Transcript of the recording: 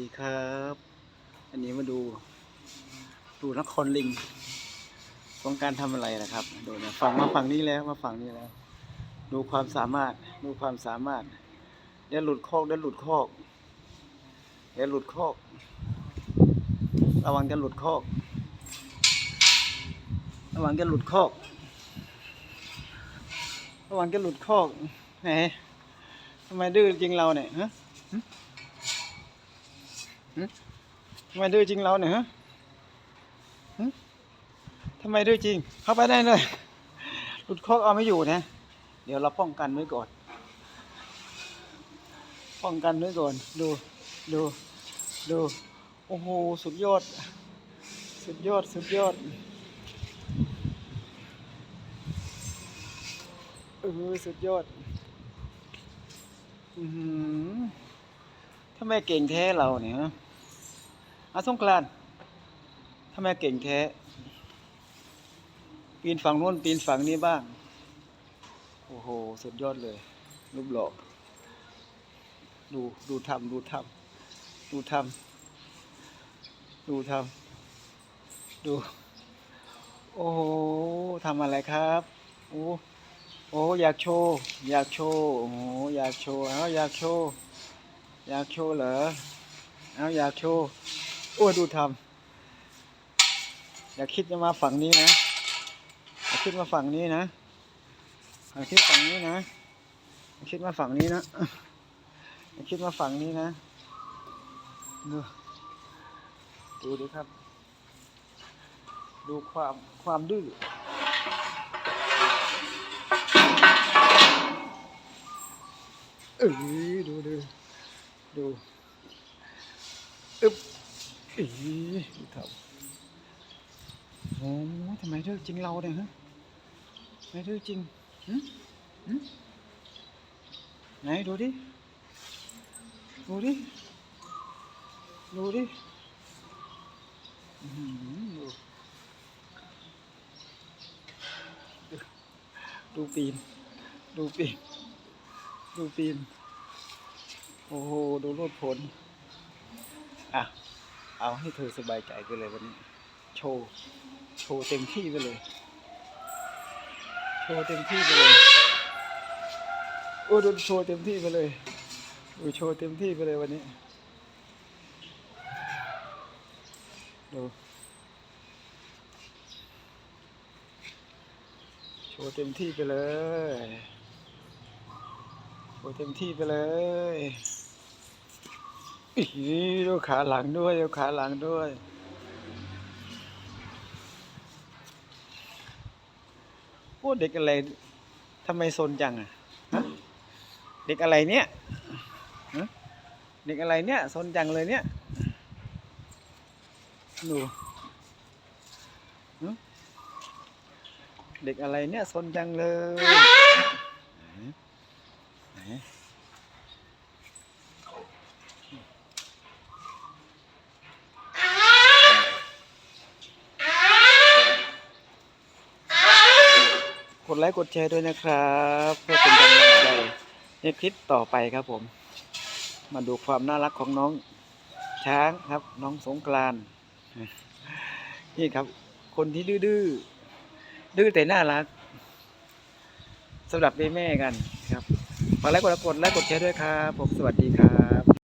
ดีครับ อันนี้มาดู ดูนครลิงต้องการทำอะไรนะครับดูนะฝั่งมาฝั่งนี้แล้วมาฝั่งนี้แล้ว ดูความสามารถ ดูความสามารถเดี๋ยวหลุดคอกเดี๋ยวหลุดคอกเดี๋ยวหลุดคอก ระวังจะหลุดคอก ระวังจะหลุดคอก ระวังจะหลุดคอกแหมทำไมดื้อจริงเราเนี่ยฮะ ทำไมดื้อจริงเราเนี่ยฮะทำไมดื้อจริง เข้าไปได้เลย หลุดคอกเอาไม่อยู่นะ เดี๋ยวเราป้องกันไว้ก่อน ป้องกันไว้ก่อน ดู ดู ดู โอ้โห สุดยอด สุดยอด สุดยอด เออ สุดยอด อือทำไมเก่งแท้เราเนี่ยฮะ อาสงกรานทำไมเก่งแท้ ปีนฝั่งโน้นปีนฝั่งนี้บ้าง โอ้โห สุดยอดเลย รูปหล่อดู ดูทำดูทำดูทำดูทำดู โอ้โหทำอะไรครับโอ้โอ้อยากโชว์ อยากโชว์โอ้โหอยากโชว์เอาอยากโชว์ อยากโชว์เหรอเอาอยากโชว์ อ้ดูทำอย่าคิดจะมาฝั่งนี้นะอย่าคิดมาฝั่งนี้นะอย่าคิดฝั่งนี้นะอย่าคิดมาฝั่งนี้นะอย่าคิดมาฝั่งนี้นะดูดูดิครับ ดูความความดื้อเอ้ยดูดูดู อีเถอะโอ้ทำไมดื้องจริงเราเนี่ยฮะทำไม่ดื้องจริงหึหึไหนดูดิ ดูดิ ดูดิดูดูปีน ดูปีน ดูปีน โอ้โห ดูรถผล อะ เอาให้เธอสบายใจไปเลยวันนี้ โชว์โชว์เต็มที่ไปเลย โชว์เต็มที่ไปเลยโอ้ดูโชว์เต็มที่ไปเลยดูโชว์เต็มที่ไปเลยวันนี้ดูโชว์เต็มที่ไปเลยโชว์เต็มที่ไปเลย ดูขาหลังด้วยดูขาหลังด้วยโอ้เด็กอะไรทำไมโซนจังอะเด็กอะไรเนี่ยเด็กอะไรเนี่ยโซนจังเลยเนี่ยดูเด็กอะไรเนี่ยโซนจังเลยไหนไหน ก ดไลค์กดแชร์ด้วยนะครับเพื่อเป็นกำลังใจในคลิปต่อไปครับผม มาดูความน่ารักของน้องช้างครับ น้องสงกรานนี่ครับ คนที่ดื้อดื้อดื้อแต่น่ารักสำหรับแม่ๆกันครับฝากไลค์กดกดไลค์กดแชร์ด้วยครับผมสวัสดีครับ